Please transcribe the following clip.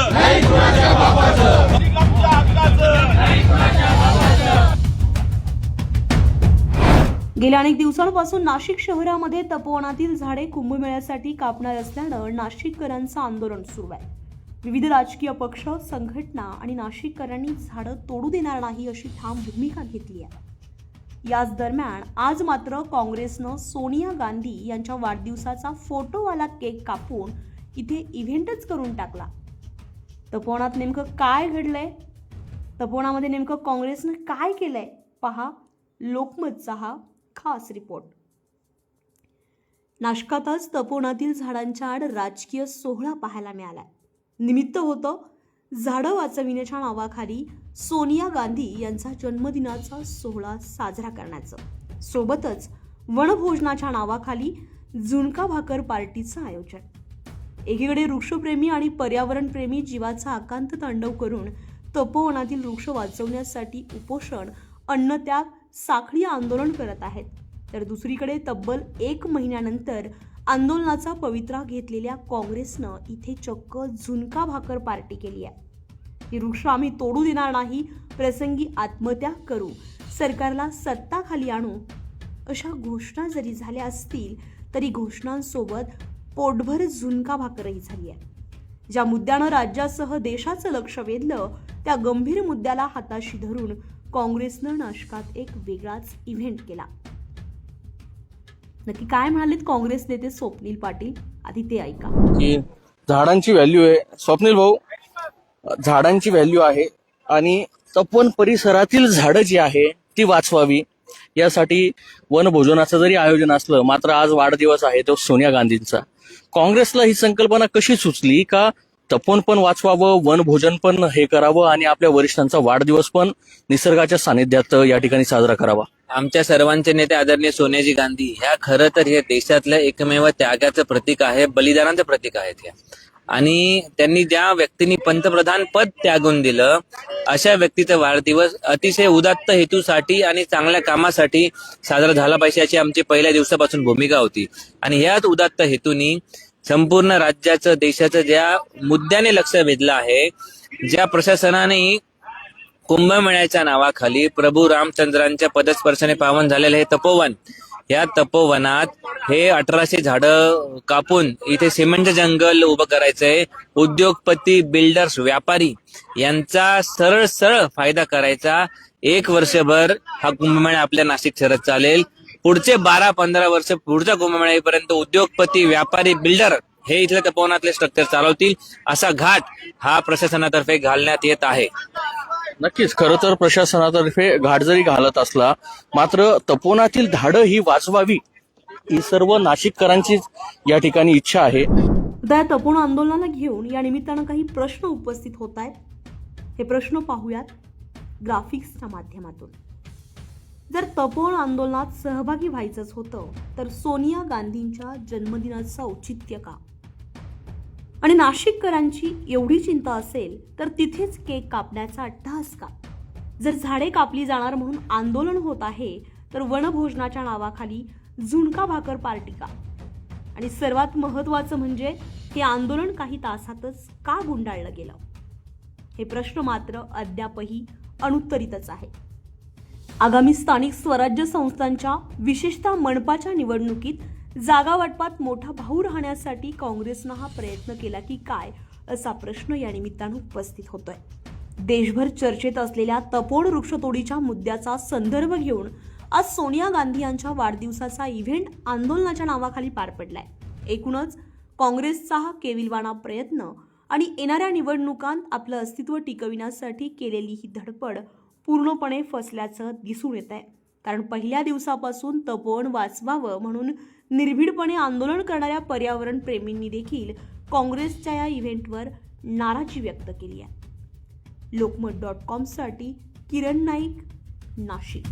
हक्काचं नाशिक आमच्या गेल्या अनेक दिवसांपासून नाशिक शहरामध्ये तपोवनातील झाडे कुंभमेळ्यासाठी कापणार असल्यानं नाशिककरांचं आंदोलन सुरू आहे. विविध राजकीय पक्ष संघटना आणि नाशिककरांनी झाडं तोडू देणार नाही अशी ठाम भूमिका घेतली आहे. याच दरम्यान आज मात्र काँग्रेसनं सोनिया गांधी यांच्या वाढदिवसाचा फोटोवाला केक कापून इथे इव्हेंटच करून टाकला. तपोवनात नेमकं काय घडलंय? तपोवनामध्ये नेमकं काँग्रेसनं काय केलंय? पहा लोकमतचा हा खास रिपोर्ट. नाशकातच तपोवनातील झाडांच्या आड राजकीय सोहळा पाहायला मिळालाय. निमित्त होतं झाडं वाचविण्याच्या नावाखाली सोनिया गांधी यांचा जन्मदिनाचा सोहळा साजरा करण्याचं. सोबतच वनभोजनाच्या नावाखाली झुणका भाकर पार्टीचं आयोजन. एकीकडे वृक्षप्रेमी आणि पर्यावरणप्रेमी जीवाचा आकांत तांडव करून तपोवनातील वृक्ष वाचवण्यासाठी उपोषण अन्नत्याग साखळी आंदोलन करत आहेत. तर दुसरीकडे तब्बल एक महिन्यानंतर आंदोलनाचा पवित्रा घेतलेल्या काँग्रेसनं इथे चक्क झुणका भाकर पार्टी केली आहे. ही वृक्ष आम्ही तोडू देणार नाही प्रसंगी आत्मत्याग करू सरकारला सत्ताखाली आणू अशा घोषणा जरी झाल्या असतील तरी घोषणांसोबत पोटभर झुणका भाकरही झाली आहे. ज्या मुद्द्यानं राज्यासह देशाचं लक्ष वेधलं त्या गंभीर मुद्द्याला हाताशी धरून काँग्रेसनं नाशकात एक वेगळाच इव्हेंट केला. नक्की काय म्हणालेत काँग्रेस नेते स्वप्नील पाटील? आधी ते ऐका. की झाडांची व्हॅल्यू आहे. स्वप्नील भाऊ झाडांची व्हॅल्यू आहे आणि तपोवन परिसरातील झाडं जी आहे ती वाचवावी. यासाठी वनभोजनाचं जरी आयोजन असलं मात्र आज वाढदिवस आहे तो सोनिया गांधींचा. काँग्रेसला ही संकल्पना कशी सुचली का? तपोन पण वाचवावं वनभोजन पण हे करावं आणि आपल्या वरिष्ठांचा वाढदिवस पण निसर्गाच्या सानिध्यात या ठिकाणी साजरा करावा? आमच्या सर्वांचे नेते आदरणीय सोनियाजी गांधी ह्या खरं तर हे देशातल्या एकमेव त्यागाचं प्रतीक आहे बलिदानाचं प्रतीक आहेत ह्या. आणि त्यांनी ज्या व्यक्तींनी पंतप्रधान पद त्यागून दिलं अशा व्यक्तीचा वाढदिवस अतिशय उदात्त हेतूसाठी आणि चांगल्या कामासाठी साजरा झाला पाहिजे अशी आमची पहिल्या दिवसापासून भूमिका होती. आणि ह्याच उदात्त हेतूनी संपूर्ण राज्याचं देशाचं ज्या मुद्द्याने लक्ष वेधलं आहे ज्या प्रशासनाने कुंभमेळ्याच्या नावाखाली प्रभू रामचंद्रांच्या पदस्पर्शाने पावन झालेलं हे तपोवन या तपोवनात हे अठराशे झाडं कापून इथे सिमेंटचं जंगल उभं करायचंय. उद्योगपती बिल्डर्स व्यापारी यांचा सरळ सरळ फायदा करायचा. एक वर्षभर हा कुंभमेळा आपल्या नाशिक शहरात चालेल. पुढचे बारा पंधरा वर्ष पुढच्या कुंभमेळ्यापर्यंत उद्योगपती व्यापारी बिल्डर हे इथल्या तपोवनातले स्ट्रक्चर चालवतील. असा घाट हा प्रशासनातर्फे घालण्यात येत आहे. नक्कीच खरं तर प्रशासनातर्फे घाट जरी घालत असला मात्र तपोनातील धाडं ही वाचवावी ही सर्व नाशिककरांचीच या ठिकाणी इच्छा आहे. आता या आंदोलनाला घेऊन या निमित्तानं काही प्रश्न उपस्थित होत आहेत. हे प्रश्न पाहूयात ग्राफिक्सच्या माध्यमातून. जर तपोन आंदोलनात सहभागी व्हायचंच होतं तर सोनिया गांधींच्या जन्मदिनाचं औचित्य का? आणि नाशिककरांची एवढी चिंता असेल तर तिथेच केक कापण्याचा अट्टहास का जर झाडे कापली जाणार म्हणून आंदोलन होत आहे तर वनभोजनाच्या नावाखाली झुणका भाकर पार्टी का आणि सर्वात महत्त्वाचं म्हणजे हे आंदोलन काही तासातच का गुंडाळलं गेलं? हे प्रश्न मात्र अद्यापही अनुत्तरितच आहे. आगामी स्थानिक स्वराज्य संस्थांच्या विशेषतः मनपाच्या निवडणुकीत जागा वाटपात मोठा भाऊ राहण्यासाठी काँग्रेसनं हा प्रयत्न केला की काय असा प्रश्न या निमित्तानं उपस्थित होतोय. देशभर चर्चेत असलेल्या तपोड वृक्षतोडीच्या मुद्द्याचा संदर्भ घेऊन आज सोनिया गांधी यांच्या वाढदिवसाचा इव्हेंट आंदोलनाच्या नावाखाली पार पडलाय. एकूणच काँग्रेसचा हा केविलवाणा प्रयत्न आणि येणाऱ्या निवडणुकांत आपलं अस्तित्व टिकविण्यासाठी केलेली ही धडपड पूर्णपणे फसल्याचं दिसून येत आहे कारण पहिल्या दिवसापासून तपोवन वाचवावं म्हणून निर्भीडपणे आंदोलन करणाऱ्या पर्यावरण प्रेमींनी देखील काँग्रेसच्या या इव्हेंटवर नाराजी व्यक्त केली आहे. लोकमत डॉट कॉमसाठी किरण नाईक नाशिक.